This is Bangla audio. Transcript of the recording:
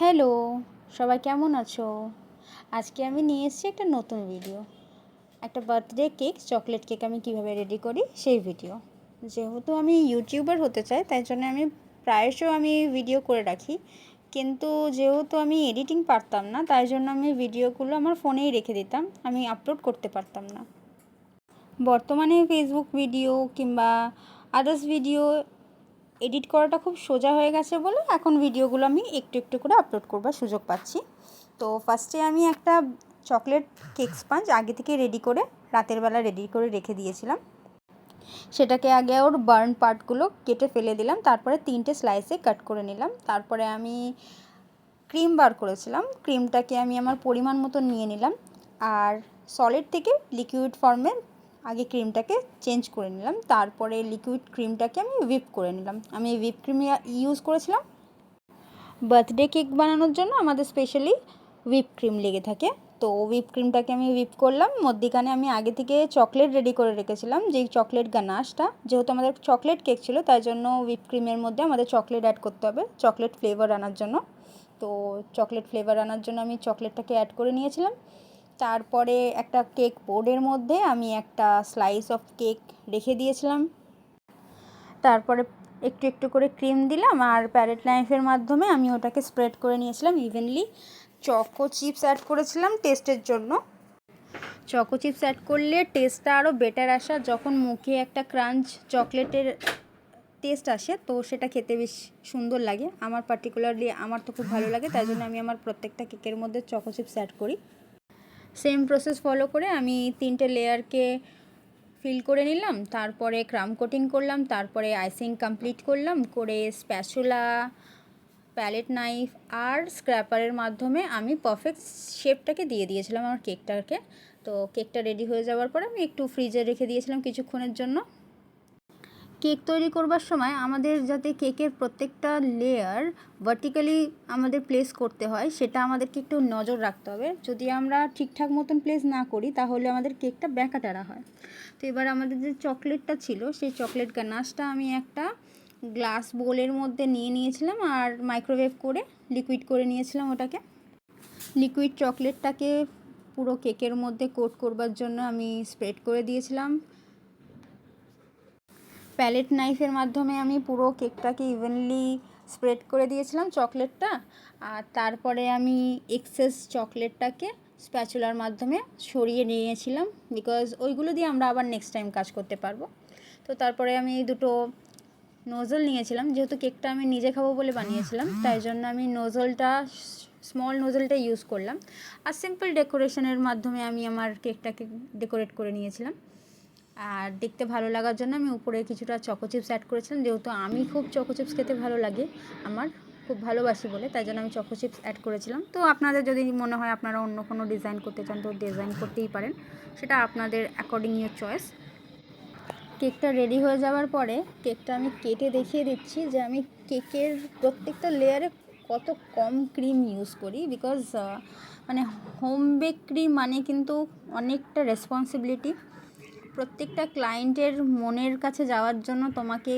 হ্যালো সবাই কেমন আছো? আজকে আমি নিয়ে এসেছি একটা নতুন ভিডিও একটা বার্থডে কেক চকলেট কেক আমি কীভাবে রেডি করি সেই ভিডিও যেহেতু আমি ইউটিউবার হতে চাই, তাই জন্য আমি প্রায়শ আমি ভিডিও করে রাখি। কিন্তু যেহেতু আমি এডিটিং পারতাম না, তাই জন্য আমি ভিডিওগুলো আমার ফোনেই রেখে দিতাম। আমি আপলোড করতে পারতাম না। বর্তমানে ফেসবুক ভিডিও কিংবা আদার্স ভিডিও এডিট করাটা খুব সোজা হয়ে গেছে বলে এখন ভিডিওগুলো আমি একটু একটু করে আপলোড করবার সুযোগ পাচ্ছি। তো ফার্স্টে আমি একটা চকলেট কেক স্পাঞ্জ আগে থেকে রেডি করে, রাতের বেলা রেডি করে রেখে দিয়েছিলাম। সেটাকে আগে ওর বার্ন পার্টগুলো কেটে ফেলে দিলাম, তারপরে তিনটে স্লাইসে কাট করে নিলাম। তারপরে আমি ক্রিম বার করেছিলাম ক্রিমটাকে আমি আমার পরিমাণ মতো নিয়ে নিলাম। আর সলিড থেকে লিকুইড ফর্মে আগে ক্রিমটাকে চেঞ্জ করে নিলাম, তারপরে লিকুইড ক্রিমটাকে আমি হুইপ করে নিলাম। আমি হুইপ ক্রিম ইউজ করেছিলাম। বার্থডে কেক বানানোর জন্য আমাদের স্পেশালি হুইপ ক্রিম লেগে থাকে। তো হুইপ ক্রিমটাকে আমি হুইপ করলাম, মধ্যিখানে আমি আগে থেকে চকলেট রেডি করে রেখেছিলাম, যেই চকলেট গানাশটা যেহেতু আমাদের চকলেট কেক ছিল, তাই জন্য হুইপ ক্রিমের মধ্যে আমাদের চকলেট অ্যাড করতে হবে চকলেট ফ্লেভার আনার জন্য। তো চকলেট ফ্লেভার আনার জন্য আমি চকলেটটাকে অ্যাড করে নিয়েছিলাম। তারপরে একটা কেক বোর্ডের মধ্যে আমি একটা স্লাইস অফ কেক রেখে দিয়েছিলাম। তারপরে একটু একটু করে ক্রিম দিলাম আর প্যারেট নাইফের মাধ্যমে আমি ওটাকে স্প্রেড করে নিয়েছিলাম ইভেনলি চকো চিপস অ্যাড করেছিলাম টেস্টের জন্য। চকো চিপস অ্যাড করলে টেস্টটা আরও বেটার আসা যখন মুখে একটা ক্রাঞ্চ চকলেটের টেস্ট আসে তো সেটা খেতে বেশ সুন্দর লাগে। আমার পার্টিকুলারলি আমার তো খুব ভালো লাগে, তাই জন্য আমি আমার প্রত্যেকটা কেকের মধ্যে চকো চিপস অ্যাড করি। সেম প্রসেস ফলো করে আমি তিনটে লেয়ারকে ফিল করে নিলাম, তারপরে ক্রাম কোটিং করলাম, তারপরে আইসিং কমপ্লিট করলাম, করে স্প্যাচুলা প্যালেট নাইফ আর স্ক্র্যাপারের মাধ্যমে আমি পারফেক্ট শেপটাকে দিয়ে দিয়েছিলাম আমার কেকটাকে তো কেকটা রেডি হয়ে যাওয়ার পরে আমি একটু ফ্রিজে রেখে দিয়েছিলাম কিছুক্ষণের জন্য। কেক তৈরি করবার সময় আমাদের যাতে কেকের প্রত্যেকটা লেয়ার ভার্টিক্যালি আমাদের প্লেস করতে হয়, সেটা আমাদেরকে একটু নজর রাখতে হবে। যদি আমরা ঠিকঠাক মতন প্লেস না করি, তাহলে আমাদের কেকটা ব্যাকাটারা হয়। তো এবার আমাদের যে চকলেটটা ছিল, সেই চকলেট গানাশটা আমি একটা গ্লাস বোলের মধ্যে নিয়ে নিয়েছিলাম আর মাইক্রোওয়েভ করে লিকুইড করে নিয়েছিলাম ওটাকে। লিকুইড চকলেটটাকে পুরো কেকের মধ্যে কোট করবার জন্য আমি স্প্রেড করে দিয়েছিলাম। প্যালেট নাইফের মাধ্যমে আমি পুরো কেকটাকে ইভেনলি স্প্রেড করে দিয়েছিলাম চকলেটটা। আর তারপরে আমি এক্সেস চকলেটটাকে স্প্যাচুলার মাধ্যমে সরিয়ে নিয়েছিলাম বিকজ ওইগুলো দিয়ে আমরা আবার নেক্সট টাইম কাজ করতে পারব। তো তারপরে আমি দুটো নোজল নিয়েছিলাম, যেহেতু কেকটা আমি নিজে খাব বলে বানিয়েছিলাম, তাই জন্য আমি নোজলটা স্মল নোজলটা ইউজ করলাম। আর সিম্পল ডেকোরেশনের মাধ্যমে আমি আমার কেকটাকে ডেকোরেট করে নিয়েছিলাম। আর দেখতে ভালো লাগার জন্য আমি উপরে কিছুটা চকো চিপস অ্যাড করেছিলাম। যেহেতু আমি খুব চকো চিপস খেতে ভালো লাগে, আমার খুব ভালোবাসি বলে, তাই জন্য আমি চকো চিপস অ্যাড করেছিলাম। তো আপনাদের যদি মনে হয় আপনারা অন্য কোনো ডিজাইন করতে চান, তো ডিজাইন করতেই পারেন। সেটা আপনাদের অ্যাকর্ডিং ইউর চয়েস কেকটা রেডি হয়ে যাওয়ার পরে, কেকটা আমি কেটে দেখিয়ে দিচ্ছি যে আমি কেকের প্রত্যেকটা লেয়ারে কত কম ক্রিম ইউজ করি বিকজ মানে হোম বেকরি মানে কিন্তু অনেকটা রেসপন্সিবিলিটি প্রত্যেকটা ক্লায়েন্টের মনের কাছে যাওয়ার জন্য তোমাকে